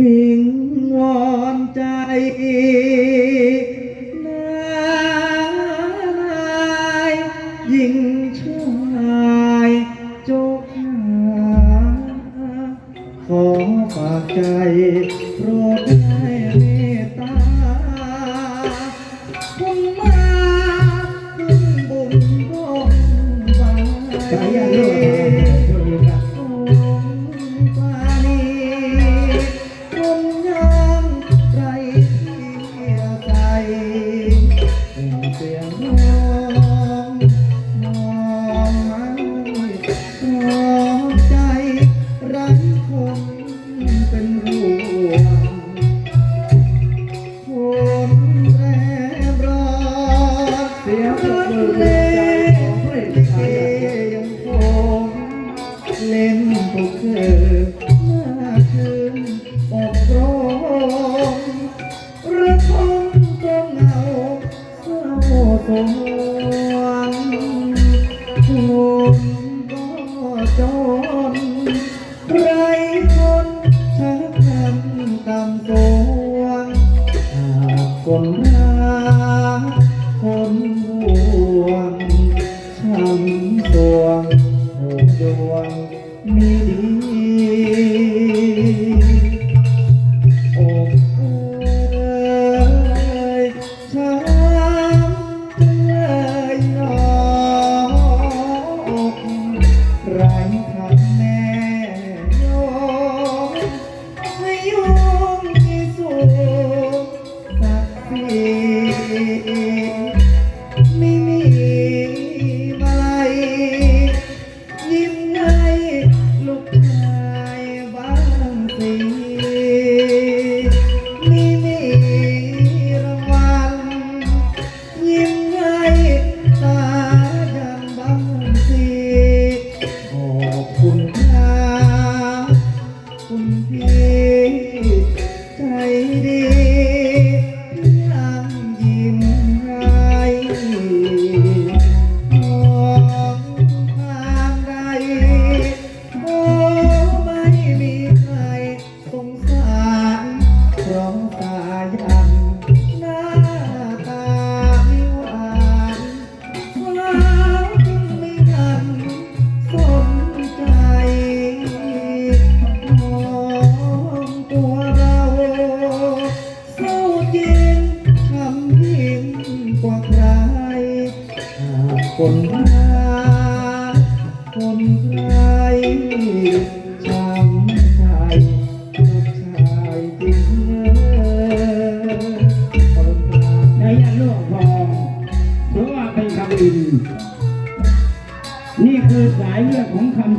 วิงวอนใจ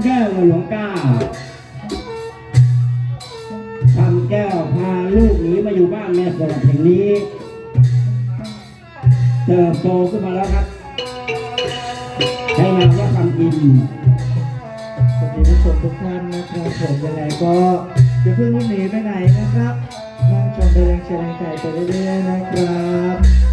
แก้วมาหลวงก้าทำแก้วพาลูกหนีมาอยู่บ้านแม่สวับแห่งนี้เติบโตขึ้นมาแล้วครับให้นามว่าคำอินสวัสดีผู้ชมทุกท่านนะครับผมยังไงก็อย่าเพิ่งหนีไปไหนนะครับนั่งชมไปแรงเชียร์แรงใจไปเรื่อยๆนะครับ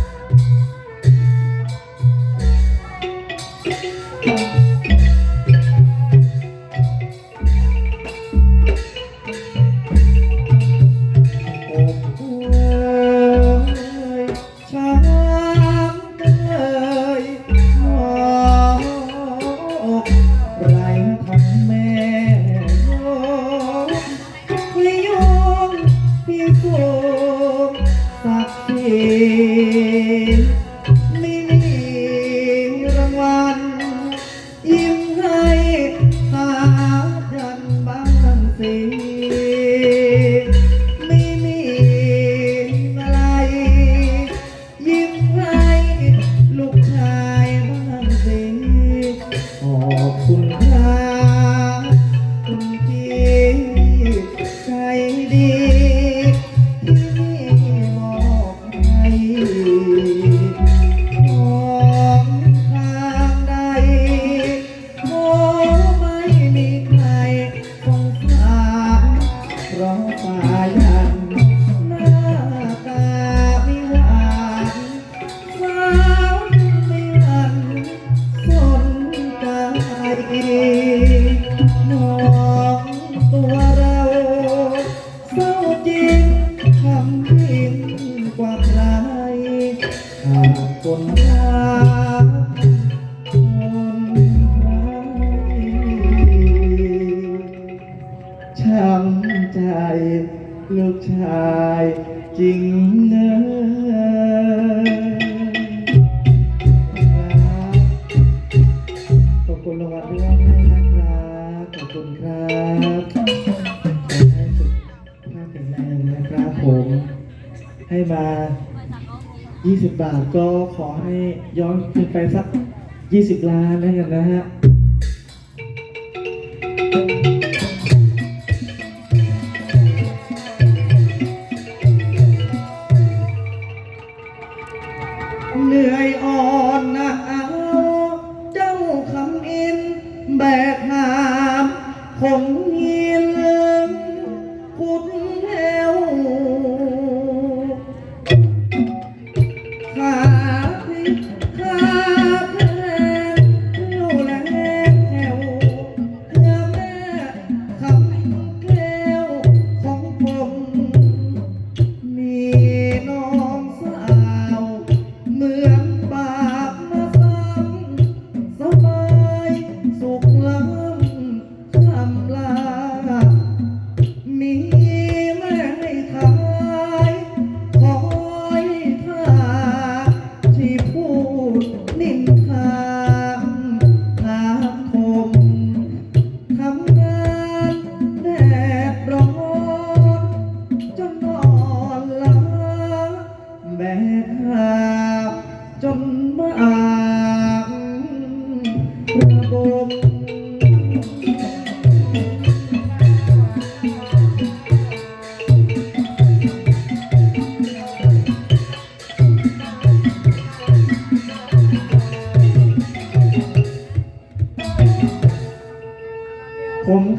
ใจ ลูกชายจริงเนอะขอบคุณรางวัลที่มอบให้นะครับ ขอบคุณครับให้สุขภาพแข็งแรงนะครับผม ให้มา 20 บาทก็ขอให้ย้อนขึ้นไปสัก 20 ล้านแล้วกันนะฮะ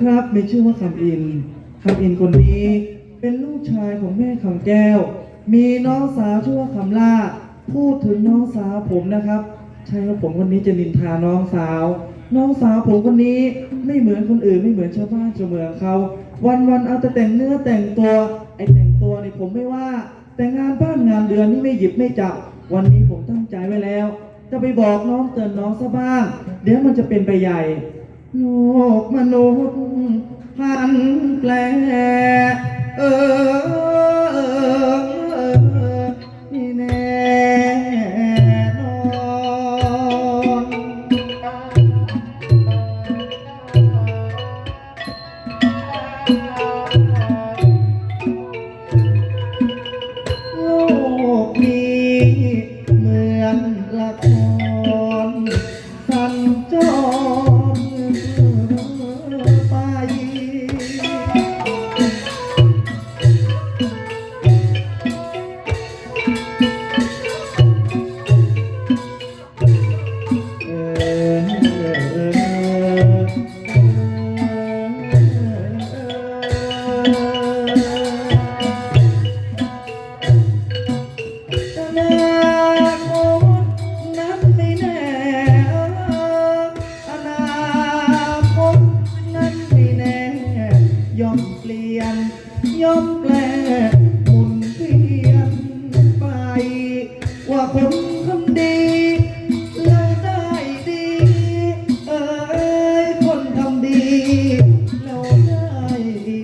ครับมีชื่อว่าคำอินคำอินคนนี้เป็นลูกชายของแม่คำแก้ว มีน้องสาวชื่อว่าคำล่า พูดถึงน้องสาวผมนะครับ ใช่ว่าผมคนนี้จะนินทาน้องสาว น้องสาวผมคนนี้ไม่เหมือนคนอื่นไม่เหมือนชาวบ้านชาวเมืองเขา วันวันเอาแต่แต่งเนื้อแต่งตัว ไอแต่งตัวนี่ผมไม่ว่า แต่งานบ้านงานเดือนนี่ไม่หยิบไม่จับ วันนี้ผมตั้งใจไว้แล้ว จะไปบอกน้องเตือนน้องซะบ้าง เดี๋ยวมันจะเป็นไปใหญ่ โลกมนุษย์พันแปลเออเออ ว่าคนทำดีเราได้ดีเอ้ยคนทำดีเราได้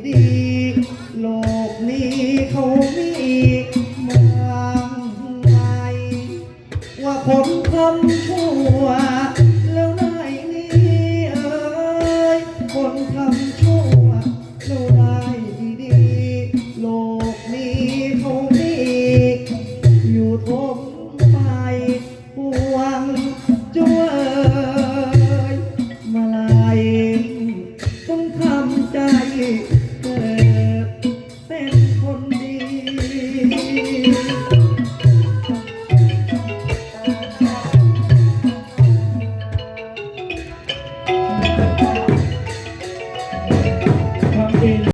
ดีโลกนี้เขามีมากมายว่าคนทำชั่ว